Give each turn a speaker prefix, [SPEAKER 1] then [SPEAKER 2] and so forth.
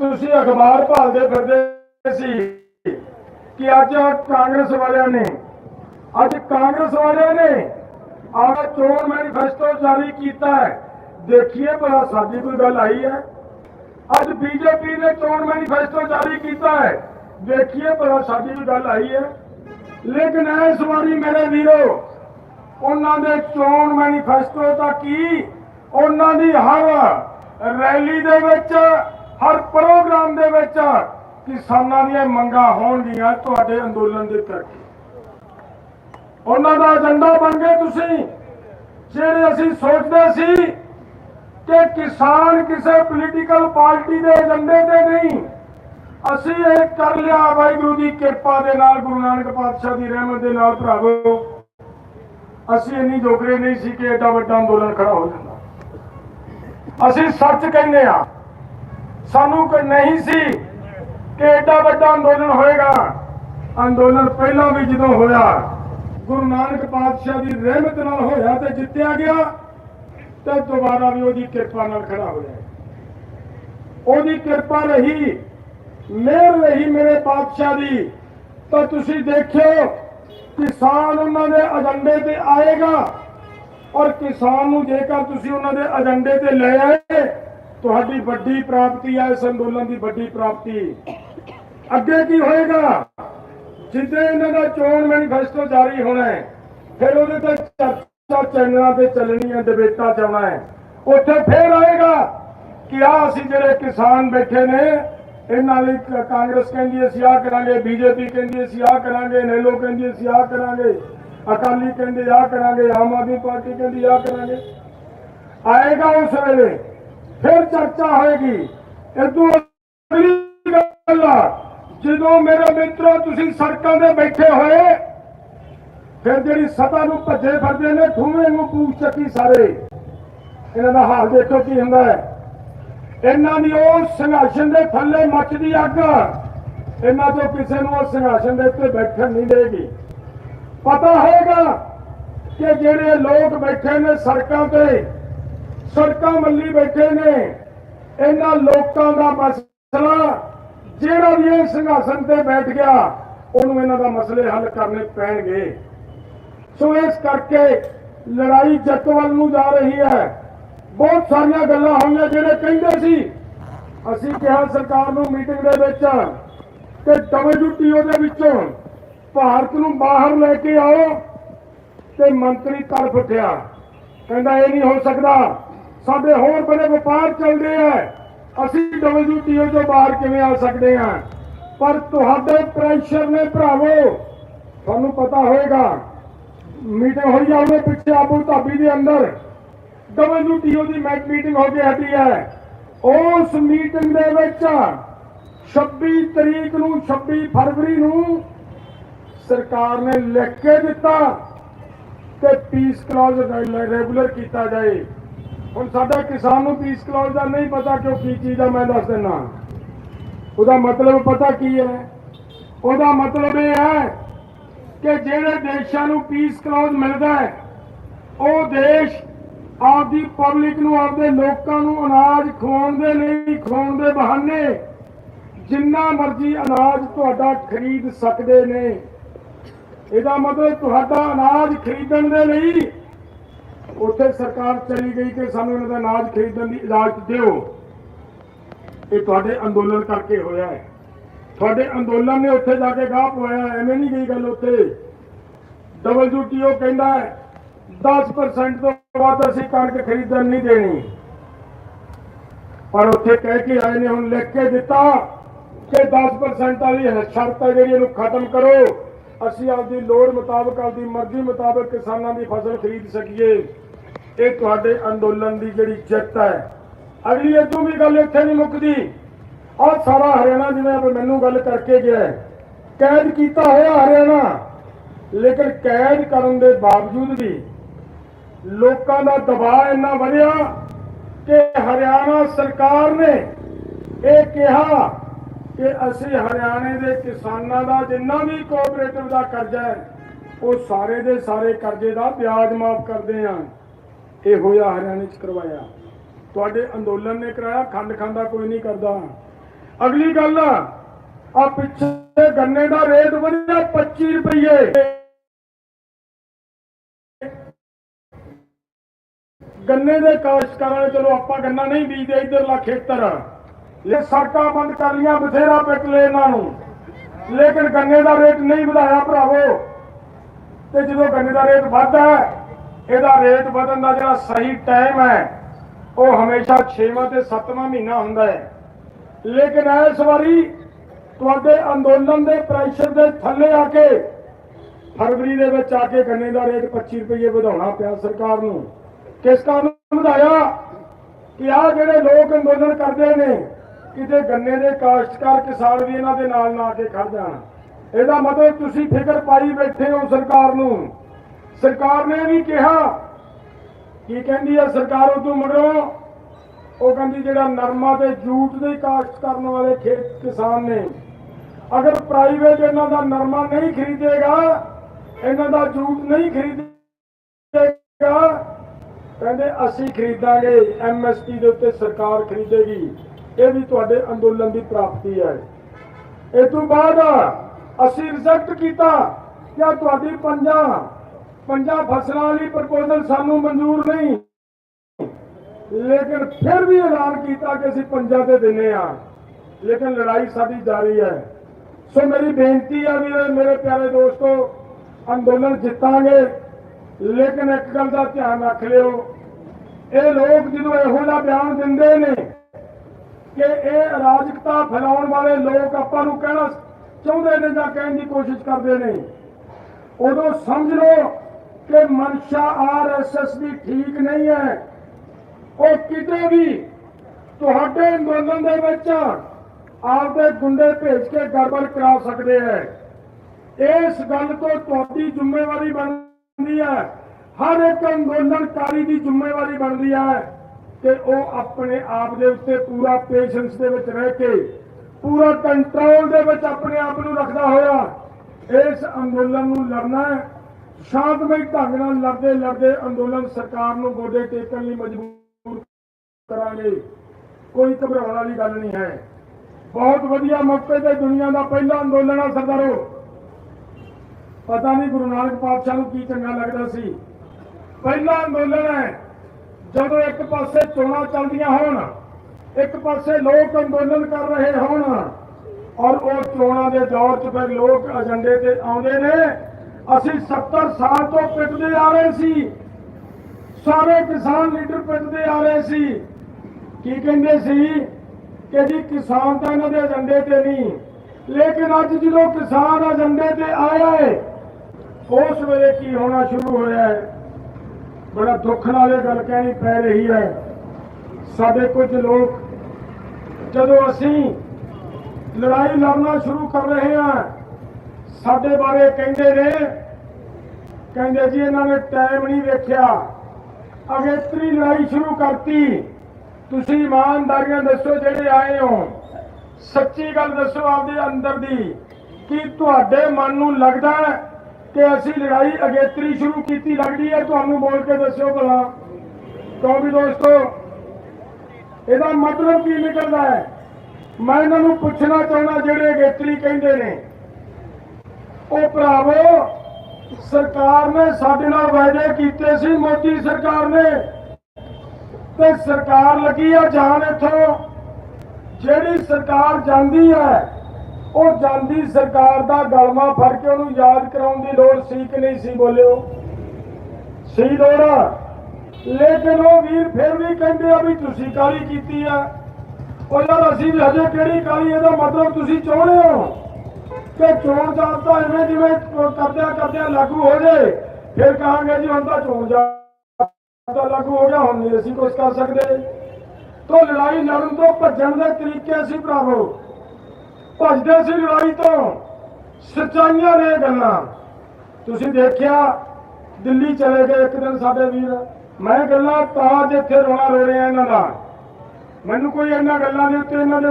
[SPEAKER 1] ਤੁਸੀਂ ਅਖਬਾਰ ਭਾਲਦੇ ਫਿਰਦੇ ਸੀ ਕਿ ਅੱਜ ਕਾਂਗਰਸ ਵਾਲਿਆਂ ਨੇ, ਅੱਜ ਕਾਂਗਰਸ ਵਾਲਿਆਂ ਨੇ ਆਹ ਚੋਣ ਮੈਨੀਫੈਸਟੋ ਜਾਰੀ ਕੀਤਾ ਹੈ। ਦੇਖੀਏ ਭਲਾ ਸਾਡੀ ਕੋਈ ਗੱਲ ਆਈ ਹੈ। ਅੱਜ ਬੀਜੇਪੀ ਨੇ ਚੋਣ ਮੈਨੀਫੈਸਟੋ ਜਾਰੀ ਕੀਤਾ ਹੈ। ਦੇਖੀਏ ਭਲਾ ਸਾਡੀ ਵੀ ਗੱਲ ਆਈ ਹੈ। ਲੇਕਿਨ ਇਸ ਵਾਰੀ ਮੇਰੇ ਵੀਰੋ, ਉਹਨਾਂ ਦੇ ਚੋਣ ਮੈਨੀਫੈਸਟੋ ਤਾਂ ਕੀ? ਉਹਨਾਂ ਦੀ ਹਰ ਰੈਲੀ ਦੇ ਵਿੱਚ ਹਰ ਪ੍ਰੋਗਰਾਮ ਦੇ ਵਿੱਚ ਕਿਸਾਨਾਂ ਦੀਆਂ ਮੰਗਾਂ ਹੋਣਗੀਆਂ ਤੁਹਾਡੇ ਅੰਦੋਲਨ ਦੇ ਕਰਕੇ। ਉਹਨਾਂ ਦਾ ਏਜੰਡਾ ਬਣ ਗਏ ਤੁਸੀਂ। ਜਿਹੜੇ ਅਸੀਂ ਸੋਚਦੇ ਸੀ ਕਿ ਕਿਸਾਨ ਕਿਸੇ ਪੋਲੀਟੀਕਲ ਪਾਰਟੀ ਦੇ ਏਜੰਡੇ ਤੇ ਨਹੀਂ, ਅਸੀਂ ਇਹ ਕਰ ਲਿਆ। ਵਾਹਿਗੁਰੂ ਦੀ ਕਿਰਪਾ ਦੇ ਨਾਲ ਗੁਰੂ ਨਾਨਕ ਪਾਤਸ਼ਾਹ ਦੀ ਰਹਿਮਤ ਦੇ ਨਾਲ ਭਰਾਵੋ, ਅਸੀਂ ਇੰਨੀ ਜੋਗਰੇ ਨਹੀਂ ਸੀ ਕਿ ਐਡਾ ਵੱਡਾ ਅੰਦੋਲਨ ਖੜਾ ਹੋ ਜਾਂਦਾ। ਅਸੀਂ ਸੱਚ ਕਹਿੰਦੇ ਆ ਸਾਨੂੰ ਕੋਈ ਨਹੀਂ ਸੀ ਕਿ ਐਡਾ ਵੱਡਾ ਅੰਦੋਲਨ ਹੋਏਗਾ। ਅੰਦੋਲਨ ਪਹਿਲਾਂ ਵੀ ਜਦੋਂ ਹੋਇਆ, ਗੁਰੂ ਨਾਨਕ ਪਾਤਸ਼ਾਹ ਦੀ ਰਹਿਮਤ ਨਾਲ ਹੋਇਆ ਤੇ ਜਿੱਤਿਆ ਗਿਆ, ਤੇ ਦੁਬਾਰਾ ਵੀ ਉਹਦੀ ਕਿਰਪਾ ਨਾਲ ਖੜਾ ਹੋਇਆ। ਉਹਦੀ ਕਿਰਪਾ ਰਹੀ, ਮਿਹਰ ਰਹੀ ਮੇਰੇ ਪਾਤਸ਼ਾਹ ਦੀ। ਤਾਂ ਤੁਸੀਂ ਦੇਖਿਓ ਕਿਸਾਨ ਉਹਨਾਂ ਦੇ ਏਜੰਡੇ ਤੇ ਆਏਗਾ, ਔਰ ਕਿਸਾਨ ਨੂੰ ਜੇਕਰ ਤੁਸੀਂ ਉਹਨਾਂ ਦੇ ਏਜੰਡੇ ਤੇ ਲੈ ਆਏ ਤੁਹਾਡੀ ਵੱਡੀ ਪ੍ਰਾਪਤੀ ਹੈ ਇਸ ਅੰਦੋਲਨ ਦੀ ਵੱਡੀ ਪ੍ਰਾਪਤੀ। ਅੱਗੇ ਕੀ ਹੋਏਗਾ? ਜਿੱਦੇ ਇਹਨਾਂ ਦਾ ਚੋਣ ਮੈਨੀਫੈਸਟੋ ਜਾਰੀ ਹੋਣਾ ਹੈ, ਫਿਰ ਉਹਦੇ ਤੇ ਚਰਚਾ ਚੈਨਲਾਂ ਤੇ ਚੱਲਣੀ ਹੈ ਡਿਬੇਟਾਂ ਚ ਹੈ। ਉੱਥੇ ਫੇਰ ਆਏਗਾ ਕਿ ਆ ਅਸੀਂ ਜਿਹੜੇ ਕਿਸਾਨ ਬੈਠੇ ਨੇ, ਇਹਨਾਂ ਲਈ ਕਾਂਗਰਸ ਕਹਿੰਦੀ ਅਸੀਂ ਆਹ ਕਰਾਂਗੇ, ਬੀਜੇਪੀ ਕਹਿੰਦੀ ਅਸੀਂ ਆਹ ਕਰਾਂਗੇ, ਨੈਲੋ ਕਹਿੰਦੀ ਅਸੀਂ ਆਹ ਕਰਾਂਗੇ, ਅਕਾਲੀ ਕਹਿੰਦੇ ਆਹ ਕਰਾਂਗੇ, ਆਮ ਆਦਮੀ ਪਾਰਟੀ ਕਹਿੰਦੀ ਆਹ ਕਰਾਂਗੇ। ਆਏਗਾ ਉਸ ਵੇਲੇ ਫਿਰ ਚਰਚਾ ਹੋਏਗੀ। ਇਦੋਂ ਅਗਲੀ ਗੱਲ ਜਦੋਂ ਮੇਰੇ ਮਿੱਤਰੋ ਤੁਸੀਂ ਸੜਕਾਂ ਤੇ ਬੈਠੇ ਹੋਏ, ਫਿਰ ਜਿਹੜੀ ਸਤਾ ਨੂੰ ਭੱਜੇ ਫਿਰਦੇ ਨੇ ਠੂਵੇਂ ਨੂੰ ਪੂਛ ਚੱਕੀ ਸਾਰੇ। ਇਹਨਾਂ ਦਾ ਹਾਲ ਦੇਖੋ ਕੀ ਹੁੰਦਾ ਹੈ। ਇਹਨਾਂ ਦੀ ਉਹ ਸੰਘਰਸ਼ਨ ਦੇ ਥੱਲੇ ਮੱਚਦੀ ਅੱਗ, ਇਹਨਾਂ ਤੋਂ ਕਿਸੇ ਨੂੰ ਉਹ ਸੰਘਰਸ਼ਨ ਦੇ ਉੱਤੇ ਬੈਠਣ ਨਹੀਂ ਦੇਗੀ। ਪਤਾ ਹੋਏਗਾ ਕਿ ਜਿਹੜੇ ਲੋਕ ਬੈਠੇ ਨੇ ਸੜਕਾਂ ਤੇ ਸੜਕਾਂ ਮੱਲੀ ਬੈਠੇ ਨੇ। ਇਹਨਾਂ ਲੋਕਾਂ ਦਾ ਮਸਲਾ, ਜਿਹੜਾ ਵੀ ਇਹ ਸੰਘਰਸ਼ਨ ਤੇ ਬੈਠ ਗਿਆ, ਉਹਨੂੰ ਇਹਨਾਂ ਦਾ ਮਸਲੇ ਹੱਲ ਕਰਨੇ ਪੈਣਗੇ। ਸੋ ਇਸ ਕਰਕੇ ਲੜਾਈ ਜਿੱਤ ਵੱਲ ਨੂੰ ਜਾ ਰਹੀ ਹੈ। ਬਹੁਤ ਸਾਰੀਆਂ ਗੱਲਾਂ ਹੋਈਆਂ ਜਿਹੜੇ ਕਹਿੰਦੇ ਸੀ। ਅਸੀਂ ਕਿਹਾ ਸਰਕਾਰ ਨੂੰ ਮੀਟਿੰਗ ਦੇ ਵਿੱਚ ਕਿ WTO ਦੇ ਵਿੱਚੋਂ ਭਾਰਤ ਨੂੰ ਬਾਹਰ ਲੈ ਕੇ ਆਓ ਤੇ ਮੰਤਰੀ ਤੜਫ ਉੱਠਿਆ। ਕਹਿੰਦਾ ਇਹ ਨਹੀਂ ਹੋ ਸਕਦਾ। ਸਾਡੇ ਹੋਰ ਬੜੇ ਵਪਾਰ ਚੱਲਦੇ ਆ। ਅਸੀਂ WTO ਤੋਂ ਬਾਹਰ ਕਿਵੇਂ ਆ ਸਕਦੇ ਹਾਂ ਪਰ ਤੁਹਾਡੇ ਪ੍ਰੈਸ਼ਰ ਨੇ ਭਰਾਵੋ, ਤੁਹਾਨੂੰ ਪਤਾ ਹੋਏਗਾ ਮੀਟਿੰਗ ਹੋਈ ਆ ਪਿੱਛੇ ਆਬੂ ਧਾਬੀ ਦੇ ਅੰਦਰ। WTO ਦੀ ਮੈਚ ਮੀਟਿੰਗ ਹੋ ਕੇ ਹਟੀ ਹੈ। ਉਸ ਮੀਟਿੰਗ ਦੇ ਵਿੱਚ 26 ਤਰੀਕ ਨੂੰ 26 ਫਰਵਰੀ ਨੂੰ ਸਰਕਾਰ ਨੇ ਲਿਖ ਕੇ ਦਿੱਤਾ ਕਿ ਪੀਸ ਕਲੌਜ਼ ਰੈਗੂਲਰ ਕੀਤਾ ਜਾਏ। ਹੁਣ ਸਾਡਾ ਕਿਸਾਨ ਨੂੰ ਪੀਸ ਕਲੌਜ਼ ਦਾ ਨਹੀਂ ਪਤਾ ਕਿ ਉਹ ਕੀ ਚੀਜ਼ ਆ, ਮੈਂ ਦੱਸ ਦਿੰਦਾ। ਉਹਦਾ ਮਤਲਬ ਪਤਾ ਕੀ ਹੈ? ਉਹਦਾ ਮਤਲਬ ਇਹ ਹੈ ਕਿ ਜਿਹੜੇ ਦੇਸ਼ਾਂ ਨੂੰ ਪੀਸ ਕਲੌਜ਼ ਮਿਲਦਾ ਹੈ, ਉਹ ਦੇਸ਼ ਆਪਦੀ ਪਬਲਿਕ ਨੂੰ, ਆਪਦੇ ਲੋਕਾਂ ਨੂੰ ਅਨਾਜ ਖਵਾਉਣ ਦੇ ਲਈ ਖਵਾਉਣ ਦੇ ਬਹਾਨੇ ਜਿੰਨਾ ਮਰਜ਼ੀ ਅਨਾਜ ਤੁਹਾਡਾ ਖਰੀਦ ਸਕਦੇ ਨੇ। ਇਹਦਾ ਮਤਲਬ ਤੁਹਾਡਾ ਅਨਾਜ ਖਰੀਦਣ ਦੇ ਲਈ ਉੱਥੇ ਸਰਕਾਰ ਚਲੀ ਗਈ ਕਿ ਸਾਨੂੰ ਇਹਨਾਂ ਦਾ ਅਨਾਜ ਖਰੀਦਣ ਦੀ ਇਜਾਜ਼ਤ ਦਿਓ। ਇਹ ਤੁਹਾਡੇ ਅੰਦੋਲਨ ਕਰਕੇ ਹੋਇਆ ਹੈ। ਤੁਹਾਡੇ ਅੰਦੋਲਨ ਨੇ ਉੱਥੇ ਜਾ ਕੇ ਗਾਹ ਪਵਾਇਆ ਐਵੇਂ ਨਹੀਂ ਗਈ ਗੱਲ ਉੱਥੇ। WTO ਕਹਿੰਦਾ 10% ਤੋਂ ਵੱਧ ਅਸੀਂ ਕਣਕ ਖਰੀਦਣ ਨਹੀਂ ਦੇਣੀ। ਪਰ ਉੱਥੇ ਕਹਿ ਕੇ ਆਏ ਨੇ, ਹੁਣ ਲਿਖ ਕੇ ਦਿੱਤਾ ਕਿ 10% ਵਾਲੀ ਸ਼ਰਤ ਹੈ ਜਿਹੜੀ ਇਹਨੂੰ ਖਤਮ ਕਰੋ। ਅਸੀਂ ਆਪਦੀ ਲੋੜ ਮੁਤਾਬਕ, ਆਪਦੀ ਮਰਜ਼ੀ ਮੁਤਾਬਕ ਕਿਸਾਨਾਂ ਦੀ ਫਸਲ ਖਰੀਦ ਸਕੀਏ। ਇਹ ਤੁਹਾਡੇ ਅੰਦੋਲਨ ਦੀ ਜਿਹੜੀ ਜਿੱਤ ਹੈ, ਅਗਲੀ ਇਦੋਂ ਵੀ ਗੱਲ ਇੱਥੇ ਨਹੀਂ ਮੁੱਕਦੀ। ਆਹ ਸਾਰਾ ਹਰਿਆਣਾ ਜਿਵੇਂ ਮੈਨੂੰ ਗੱਲ ਕਰਕੇ ਗਿਆ ਕੈਦ ਕੀਤਾ ਹੋਇਆ ਹਰਿਆਣਾ, ਲੇਕਿਨ ਕੈਦ ਕਰਨ ਦੇ ਬਾਵਜੂਦ ਵੀ ਲੋਕਾਂ ਦਾ ਦਬਾਅ ਇੰਨਾ ਵਧਿਆ ਕਿ ਹਰਿਆਣਾ ਸਰਕਾਰ ਨੇ ਇਹ ਕਿਹਾ ਕਿ ਅਸੀਂ ਹਰਿਆਣੇ ਦੇ ਕਿਸਾਨਾਂ ਦਾ ਜਿੰਨਾ ਵੀ ਕੋਆਪਰੇਟਿਵ ਦਾ ਕਰਜ਼ਾ ਹੈ, ਉਹ ਸਾਰੇ ਦੇ ਸਾਰੇ ਕਰਜ਼ੇ ਦਾ ਵਿਆਜ ਮਾਫ ਕਰਦੇ ਹਾਂ। ਇਹ ਹੋਇਆ, ਹਰਿਆਣੇ ਚ ਕਰਵਾਇਆ। ਤੁਹਾਡੇ ਅੰਦੋਲਨ ਨੇ ਕਰਾਇਆ, ਖੰਡ ਖਾਂਦਾ ਕੋਈ ਨਹੀਂ ਕਰਦਾ। ਅਗਲੀ ਗੱਲ ਆ ਪਿੱਛੇ ਗੰਨੇ ਦਾ ਰੇਟ ਵਧਿਆ 25 ਰੁਪਏ ਗੰਨੇ ਦੇ ਕਾਸ਼ਤਕਾਰਾਂ ਨੇ ਚਲੋ ਆਪਾਂ ਗੰਨਾ ਨਹੀਂ ਬੀਜਦੇ ਇਧਰਲਾ ਖੇਤਰ। ਇਹ ਸੜਕਾਂ ਬੰਦ ਕਰ ਲੀਆਂ ਬਥੇਰਾ ਪਿੱਟ ਲਏ ਇਹਨਾਂ ਨੂੰ। ਲੇਕਿਨ ਗੰਨੇ ਦਾ ਰੇਟ ਨਹੀਂ ਵਧਾਇਆ, ਭਰਾਵੋ। ਤੇ ਜਦੋਂ ਗੰਨੇ ਦਾ ਰੇਟ ਵੱਧਦਾ ਹੈ ਇਹਦਾ ਰੇਟ ਵਧਣ ਦਾ ਜਿਹੜਾ ਸਹੀ ਟਾਈਮ ਹੈ, ਉਹ ਹਮੇਸ਼ਾ 6ਵਾਂ ਤੇ 7ਵਾਂ ਮਹੀਨਾ ਹੁੰਦਾ ਹੈ। ਲੇਕਿਨ ਇਸ ਵਾਰੀ ਤੁਹਾਡੇ ਅੰਦੋਲਨ ਦੇ ਪ੍ਰੈਸ਼ਰ ਦੇ ਥੱਲੇ ਆ ਕੇ, ਫਰਵਰੀ ਦੇ ਵਿੱਚ ਆ ਕੇ ਗੰਨੇ ਦਾ ਰੇਟ 25 ਰੁਪਏ ਵਧਾਉਣਾ ਪਿਆ ਸਰਕਾਰ ਨੂੰ। ਕਿਸ ਕਾਰਨ ਵਧਾਇਆ? ਕਿ ਆ ਜਿਹੜੇ ਲੋਕ ਅੰਦੋਲਨ ਕਰਦੇ ਨੇ, ਕਿਤੇ ਗੰਨੇ ਦੇ ਕਾਸ਼ਤਕਾਰ ਕਿਸਾਨ ਵੀ ਇਹਨਾਂ ਦੇ ਨਾਲ ਨਾ ਕੇ ਖੜ ਜਾਣ। ਇਹਦਾ ਮਤਲਬ ਤੁਸੀਂ ਫਿਕਰ ਪਾਈ ਬੈਠੇ ਹੋ ਸਰਕਾਰ ਨੂੰ। ਸਰਕਾਰ ਨੇ ਵੀ ਕਿਹਾ ਕੀ ਕਹਿੰਦੀ ਹੈ ਸਰਕਾਰ ਉਦੋਂ ਮਗਰੋਂ ਉਹ ਕਹਿੰਦੀ ਜਿਹੜਾ ਨਰਮਾ ਤੇ ਜੂਟ ਦੀ ਕਾਸ਼ਤ ਕਰਨ ਵਾਲੇ ਖੇਤ ਕਿਸਾਨ ਨੇ, ਅਗਰ ਪ੍ਰਾਈਵੇਟ ਇਹਨਾਂ ਦਾ ਨਰਮਾ ਨਹੀਂ ਖਰੀਦੇਗਾ, ਇਹਨਾਂ ਦਾ ਜੂਟ ਨਹੀਂ ਖਰੀਦੇਗਾ, ਕਹਿੰਦੇ ਅਸੀਂ ਖਰੀਦਾਂਗੇ ਐਮਐਸਪੀ ਦੇ ਉੱਤੇ ਸਰਕਾਰ ਖਰੀਦੇਗੀ। ਇਹ ਵੀ ਤੁਹਾਡੇ ਅੰਦੋਲਨ ਦੀ ਪ੍ਰਾਪਤੀ ਹੈ। ਇਹ ਤੋਂ ਬਾਅਦ ਅਸੀਂ ਰਿਜੈਕਟ ਕੀਤਾ ਕਿ ਤੁਹਾਡੀ ਪੰਜਾਂ ਪੰਜਾਂ ਫਸਲਾਂ ਵਾਲੀ ਪ੍ਰਪੋਜ਼ਲ ਸਾਨੂੰ ਮਨਜ਼ੂਰ ਨਹੀਂ। ਲੇਕਿਨ ਫਿਰ ਵੀ ਐਲਾਨ ਕੀਤਾ ਕਿ ਅਸੀਂ ਪੰਜਾਂ ਤੇ ਦਿੰਨੇ ਆ। ਲੇਕਿਨ ਲੜਾਈ ਸਾਡੀ ਜਾਰੀ ਹੈ। ਸੋ ਮੇਰੀ ਬੇਨਤੀ ਆ ਵੀਰੇ, ਮੇਰੇ ਪਿਆਰੇ ਦੋਸਤੋ, ਅੰਦੋਲਨ ਜਿੱਤਾਂਗੇ। ਲੇਕਿਨ ਇੱਕ ਗੱਲ ਦਾ ਧਿਆਨ ਰੱਖ ਲਿਓ, ਇਹ ਲੋਕ ਜਦੋਂ ਇਹੋ ਜਿਹਾ ਬਿਆਨ ਦਿੰਦੇ ਨੇ ਕਿ ਇਹ ਅਰਾਜਕਤਾ ਫੈਲਾਉਣ ਵਾਲੇ ਲੋਕ ਆਪਾਂ ਨੂੰ ਕਹਿਣਾ ਚਾਹੁੰਦੇ ਨੇ ਜਾਂ ਕਹਿਣ ਦੀ ਕੋਸ਼ਿਸ਼ ਕਰਦੇ ਨੇ, ਉਦੋਂ ਸਮਝ ਲਓ ਕਿ ਮਨਸ਼ਾ ਆਰਐਸਐਸ ਦੀ ਠੀਕ ਨਹੀਂ ਹੈ। ਉਹ ਕਿਤੇ ਵੀ ਤੁਹਾਡੇ ਅੰਦੋਲਨ ਦੇ ਵਿੱਚ ਆਪਦੇ ਗੁੰਡੇ ਭੇਜ ਕੇ ਗੜਬੜ ਕਰਾ ਸਕਦੇ ਹੈ। ਇਸ ਗੱਲ ਤੋਂ ਤੁਹਾਡੀ ਜ਼ਿੰਮੇਵਾਰੀ ਬਣਦੀ ਹੈ। ਹਰ ਇੱਕ ਅੰਦੋਲਨਕਾਰੀ ਦੀ ਜ਼ਿੰਮੇਵਾਰੀ ਬਣਦੀ ਹੈ ਕਿ ਉਹ ਆਪਣੇ ਆਪ ਦੇ ਉੱਤੇ ਪੂਰਾ ਪੇਸ਼ੈਂਸ ਦੇ ਵਿੱਚ ਰਹਿ ਕੇ, ਪੂਰਾ ਕੰਟਰੋਲ ਦੇ ਵਿੱਚ ਆਪਣੇ ਆਪ ਨੂੰ ਰੱਖਦਾ ਹੋਇਆ ਇਸ ਅੰਦੋਲਨ ਨੂੰ ਲੜਨਾ ਹੈ। ਸ਼ਾਂਤਮਈ ਢੰਗ ਨਾਲ ਲੜਦੇ ਲੜਦੇ ਅੰਦੋਲਨ ਸਰਕਾਰ ਨੂੰ ਗੋਡੇ ਟੇਕਣ ਲਈ ਮਜਬੂਰ ਕਰਾਂਗੇ। ਕੋਈ ਘਬਰਾਉਣ ਵਾਲੀ ਗੱਲ ਨਹੀਂ ਹੈ। ਬਹੁਤ ਵਧੀਆ ਮੌਕੇ ਤੇ ਦੁਨੀਆ ਦਾ ਪਹਿਲਾ ਅੰਦੋਲਨ ਆ ਸਰਦਾਰੋ। ਪਤਾ ਨਹੀਂ ਗੁਰੂ ਨਾਨਕ ਪਾਤਸ਼ਾਹ ਨੂੰ ਕੀ ਚੰਗਾ ਲੱਗਦਾ ਸੀ। ਪਹਿਲਾ ਅੰਦੋਲਨ ਹੈ, ਜਦੋਂ ਇੱਕ ਪਾਸੇ ਚੋਣਾਂ ਚੱਲਦੀਆਂ ਹੋਣ, ਇੱਕ ਪਾਸੇ ਲੋਕ ਅੰਦੋਲਨ ਕਰ ਰਹੇ ਹੋਣ, ਔਰ ਉਹ ਚੋਣਾਂ ਦੇ ਦੌਰ 'ਚ ਫਿਰ ਲੋਕ ਏਜੰਡੇ ਤੇ ਆਉਂਦੇ ਨੇ। ਅਸੀਂ 70 ਸਾਲ ਤੋਂ ਪਿੱਟਦੇ ਆ ਰਹੇ ਸੀ। ਸਾਰੇ ਕਿਸਾਨ ਲੀਡਰ ਪਿੱਟਦੇ ਆ ਰਹੇ ਸੀ। ਕੀ ਕਹਿੰਦੇ ਸੀ ਕਿ ਜੀ ਕਿਸਾਨ ਤਾਂ ਇਹਨਾਂ ਦੇ ਏਜੰਡੇ ਤੇ ਨਹੀਂ, ਲੇਕਿਨ ਅੱਜ ਜਦੋਂ ਕਿਸਾਨ ਏਜੰਡੇ ਤੇ ਆਇਆ ਹੈ ਉਸ ਵੇਲੇ ਕੀ ਹੋਣਾ ਸ਼ੁਰੂ ਹੋਇਆ ਹੈ ਬੜਾ ਦੁੱਖ ਨਾਲ ਇਹ ਗੱਲ ਕਹਿਣੀ ਪੈ ਰਹੀ ਹੈ। ਸਾਡੇ ਕੁਝ ਲੋਕ ਜਦੋਂ ਅਸੀਂ ਲੜਾਈ ਲੜਨਾ ਸ਼ੁਰੂ ਕਰ ਰਹੇ ਹਾਂ ਸਾਡੇ ਬਾਰੇ ਕਹਿੰਦੇ ਨੇ। ਕਹਿੰਦੇ ਜੀ, ਇਹਨਾਂ ਨੇ ਟਾਈਮ ਨਹੀਂ ਵੇਖਿਆ। ਅਗੇਤਰੀ ਲੜਾਈ ਸ਼ੁਰੂ ਕਰਤੀ। ਤੁਸੀਂ ਇਮਾਨਦਾਰੀਆਂ ਦੱਸੋ ਜਿਹੜੇ ਆਏ ਹੋ। ਸੱਚੀ ਗੱਲ ਦੱਸੋ ਆਪਦੇ ਅੰਦਰ ਦੀ। ਕੀ ਤੁਹਾਡੇ ਮਨ ਨੂੰ ਲੱਗਦਾ ਕਿ ਅਸੀਂ ਲੜਾਈ ਅਗੇਤਰੀ ਸ਼ੁਰੂ ਕੀਤੀ? ਲੱਗਦੀ ਹੈ? ਤੁਹਾਨੂੰ ਬੋਲ ਕੇ ਦੱਸਿਓ ਭਲਾ। ਕਿਉਂ ਵੀ ਦੋਸਤੋ? ਇਹਦਾ ਮਤਲਬ ਕੀ ਨਿਕਲਦਾ ਹੈ? ਮੈਂ ਇਹਨਾਂ ਨੂੰ ਪੁੱਛਣਾ ਚਾਹੁੰਦਾ ਜਿਹੜੇ ਅਗੇਤਰੀ ਕਹਿੰਦੇ ਨੇ। ਉਹ ਭਰਾਵੋ, ਸਰਕਾਰ ਨੇ ਸਾਡੇ ਨਾਲ ਵਾਅਦੇ ਕੀਤੇ ਸੀ, ਮੋਦੀ ਸਰਕਾਰ ਨੇ। ਤੇ ਸਰਕਾਰ ਲੱਗੀ ਆ ਜਾਣ ਇੱਥੋਂ। ਜਿਹੜੀ ਸਰਕਾਰ ਜਾਂਦੀ ਹੈ ਉਹ ਜਾਂਦੀ ਸਰਕਾਰ ਦਾ ਗਲਮਾ ਫੜ ਕੇ ਉਹਨੂੰ ਯਾਦ ਕਰਾਉਣ ਦੀ ਲੋੜ ਸੀ ਕਿ ਨਹੀਂ ਸੀ ਬੋਲਿਓ? ਸੀ ਲੋੜ ਲੇਕਿਨ ਉਹ ਵੀਰ ਫਿਰ ਵੀ ਕਹਿੰਦੇ ਆ ਵੀ ਤੁਸੀਂ ਕਾਲੀ ਕੀਤੀ ਆ? ਉਹ ਯਾਰ ਅਸੀਂ ਹਜੇ ਕਿਹੜੀ ਕਾਲੀ ਇਹਦਾ ਮਤਲਬ ਤੁਸੀਂ ਚਾਹੁੰਦੇ ਹੋ? ਕਿ ਚੋਣ ਜਾਬਤਾ ਐਵੇਂ ਜਿਵੇਂ ਕਰਦਿਆਂ ਕਰਦਿਆਂ ਲਾਗੂ ਹੋ ਜਾਏ ਫਿਰ ਕਹਾਂਗੇ ਜੀ ਹੁਣ ਤਾਂ ਚੋਣ ਜਾਬਤਾ ਲਾਗੂ ਹੋ ਗਿਆ, ਹੁਣ ਨਹੀਂ ਅਸੀਂ ਕੁਝ ਕਰ ਸਕਦੇ। ਤੋਂ ਲੜਾਈ ਲੜਨ ਤੋਂ ਭੱਜਣ ਦੇ ਤਰੀਕੇ ਸੀ ਭਰਾਵੋ। ਭੱਜਦੇ ਸੀ ਲੜਾਈ ਤੋਂ, ਸੱਚਾਈਆਂ ਨੇ ਗੱਲਾਂ। ਤੁਸੀਂ ਦੇਖਿਆ, ਦਿੱਲੀ ਚਲੇ ਗਏ ਇੱਕ ਦਿਨ ਸਾਡੇ ਵੀਰ। ਮੈਂ ਗੱਲਾਂ ਤਾਂ ਜਿੱਥੇ ਰੋਣਾ ਰੋ ਰਿਹਾ ਇਹਨਾਂ ਦਾ। ਮੈਨੂੰ ਕੋਈ ਇਹਨਾਂ ਗੱਲਾਂ ਦੇ ਉੱਤੇ, ਇਹਨਾਂ ਦੇ